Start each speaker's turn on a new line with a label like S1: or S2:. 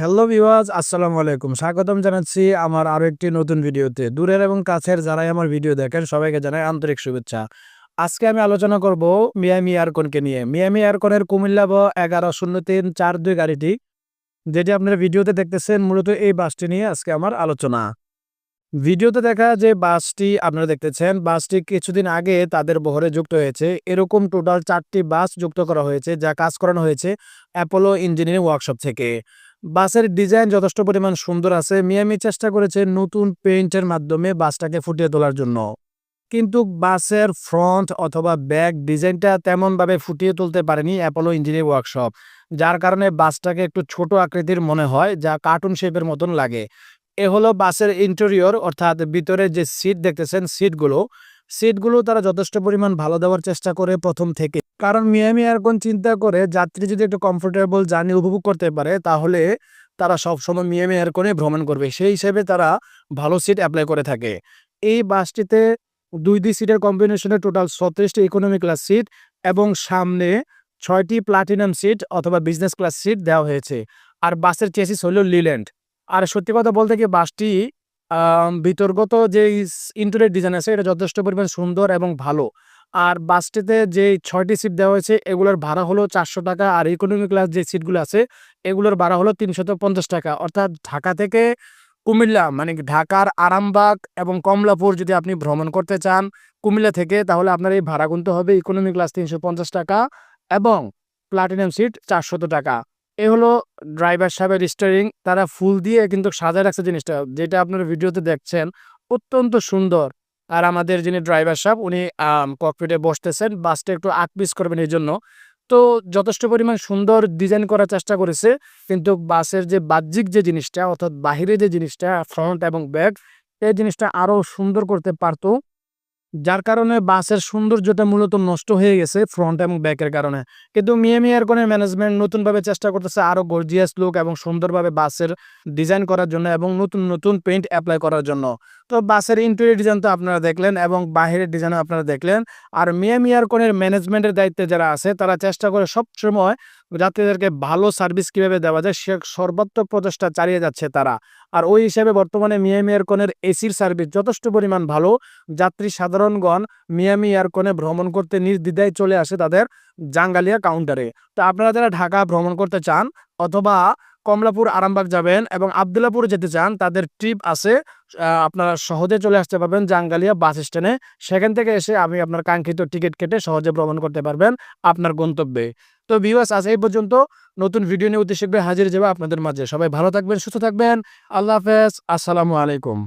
S1: Hello ভিওয়াজ আসসালামু আলাইকুম স্বাগতম জানাচ্ছি আমার আরও একটি নতুন ভিডিওতে। দূরের এবং কাছের যারাই আমার ভিডিও দেখেন, সবাইকে জানাই আন্তরিক শুভেচ্ছা। আজকে আমি আলোচনা করব মিয়ামি এয়ারকনকে নিয়ে। মিয়ামি এয়ারকনের কুমিল্লা ব এগারো শূন্য তিন চার দুই গাড়িটি, যেটি আপনারা ভিডিওতে দেখতেছেন, মূলত এই বাসটি নিয়ে আজকে আমার আলোচনা। ভিডিওতে দেখা যে বাসটি আপনারা দেখতেছেন, বাসটি কিছুদিন আগে তাদের বহরে যুক্ত হয়েছে। এরকম টোটাল চারটি বাস যুক্ত করা হয়েছে, যা কাজ করানো হয়েছে অ্যাপোলো ইঞ্জিনিয়ারিং ওয়ার্কশপ থেকে। বাসের ডিজাইন যথেষ্ট পরিমাণ সুন্দর আছে। মিয়ামি চেষ্টা করেছে নতুন পেইন্টের মাধ্যমে বাসটাকে ফুটিয়ে তোলার জন্য। কিন্তু বাসের ফ্রন্ট অথবা ব্যাক ডিজাইনটা তেমনভাবে ফুটিয়ে তুলতে পারেনি অ্যাপোলো ইঞ্জিনিয়ারিং ওয়ার্কশপ যার কারণে বাসটাকে একটু ছোট আকৃতির মনে হয়, যা কার্টুন শেপের মতন লাগে। এ হলো বাসের ইন্টেরিয়র অর্থাৎ ভিতরে যে সিট দেখতেছেন সিটগুলো সিটগুলো তারা যথেষ্ট পরিমাণ ভালো দেওয়ার চেষ্টা করে প্রথম থেকে। কারণ মিয়ামি এয়ারকন চিন্তা করে যাত্রী যদি একটু কমফোর্টেবল জার্নি উপভোগ করতে পারে, তাহলে তারা সবসময় মিয়ামি এয়ারকনে ভ্রমণ করবে। সেই হিসেবে তারা ভালো সিট অ্যাপ্লাই করে থাকে। এই বাসটিতে দুই দুই সিটের কম্বিনেশনে টোটাল ছত্রিশটি ইকোনমি ক্লাস সিট এবং সামনে ছয়টি প্লাটিনাম সিট অথবা বিজনেস ক্লাস সিট দেওয়া হয়েছে। আর বাসের চেসিস হলো লিল্যান্ড আর সত্যি কথা বলতে কি, বাসটি আম, ভিতরগত যে ইন্টেরিয়র ডিজাইন আছে এটা যথেষ্ট পরিমাণ সুন্দর এবং ভালো। আর বাসটিতে যে ছয়টি সিট দেওয়া হয়েছে এগুলোর ভাড়া হলো চারশো টাকা আর ইকোনমি ক্লাস যে সিটগুলো আছে এগুলোর ভাড়া হলো তিনশত পঞ্চাশ টাকা। অর্থাৎ ঢাকা থেকে কুমিল্লা মানে ঢাকার আরামবাগ এবং কমলাপুর যদি আপনি ভ্রমণ করতে চান কুমিল্লা থেকে তাহলে আপনার এই ভাড়া গুনতে হবে ইকোনমি ক্লাস তিনশো পঞ্চাশ টাকা এবং প্লাটিনাম সিট চারশত টাকা। এ হলো ড্রাইভার সাহেবের স্টারিং তারা ফুল দিয়ে কিন্তু সাজায় রাখছে জিনিসটা। যেটা আপনারা ভিডিওতে দেখছেন, অত্যন্ত সুন্দর। আর আমাদের যিনি ড্রাইভার সাহেব, উনি ককপিটে বসতেছেন বাসটা একটু আকপিস করবেন এই জন্য। তো যথেষ্ট পরিমাণ সুন্দর ডিজাইন করার চেষ্টা করেছে, কিন্তু বাসের যে বাহ্যিক যে জিনিসটা, অর্থাৎ বাহিরে যে জিনিসটা ফ্রন্ট এবং ব্যাক এই জিনিসটা আরও সুন্দর করতে পারতো। যার কারণে বাসের সৌন্দর্যটা মূলত নষ্ট হয়ে গেছে ফ্রন্ট এবং ব্যাকের কারণে। কিন্তু মিয়ামি এয়ারকনের ম্যানেজমেন্ট নতুনভাবে চেষ্টা করতেছে আরও গর্জিয়াস লুক এবং সুন্দরভাবে বাসের ডিজাইন করার জন্য এবং নতুন নতুন পেইন্ট অ্যাপ্লাই করার জন্য। তো বাসের ইন্টেরিয়র ডিজাইন তো আপনারা দেখলেন এবং বাহিরের ডিজাইনও আপনারা দেখলেন। আর মিয়ামি এয়ারকনের ম্যানেজমেন্টের দায়িত্বে যারা আছে তারা চেষ্টা করে সবসময় যাত্রীদেরকে ভালো সার্ভিস কীভাবে দেওয়া যায় সে সর্বাত্মক প্রচেষ্টা চালিয়ে যাচ্ছে তারা। আর ওই হিসাবে বর্তমানে মিয়ামি এয়ারকনের এসির সার্ভিস যথেষ্ট পরিমাণ ভালো। যাত্রী সাধারণগণ মিয়ামি এয়ারকনে ভ্রমণ করতে নির্দ্বিধায় চলে আসে তাদের জাঙ্গালিয়া কাউন্টারে। তো আপনারা যারা ঢাকা ভ্রমণ করতে চান অথবা কমলাপুর, আরামবাগ যাবেন এবং আবদুল্লাপুর যেতে চান, তাদের ট্রিপ আছে। আপনারা সহজে চলে আসতে পারবেন জাঙ্গালিয়া বাস স্ট্যান্ডে। সেখান থেকে এসে আপনি আপনার কাঙ্ক্ষিত টিকিট কেটে সহজে ভ্রমণ করতে পারবেন আপনার গন্তব্যে। তো ভিউয়ার্স আজ এই পর্যন্ত। নতুন ভিডিও নিয়ে অতি শীঘ্রই হাজির যাবে আপনাদের মাঝে। সবাই ভালো থাকবেন, সুস্থ থাকবেন। আল্লাহ হাফেজ। আসসালামু আলাইকুম।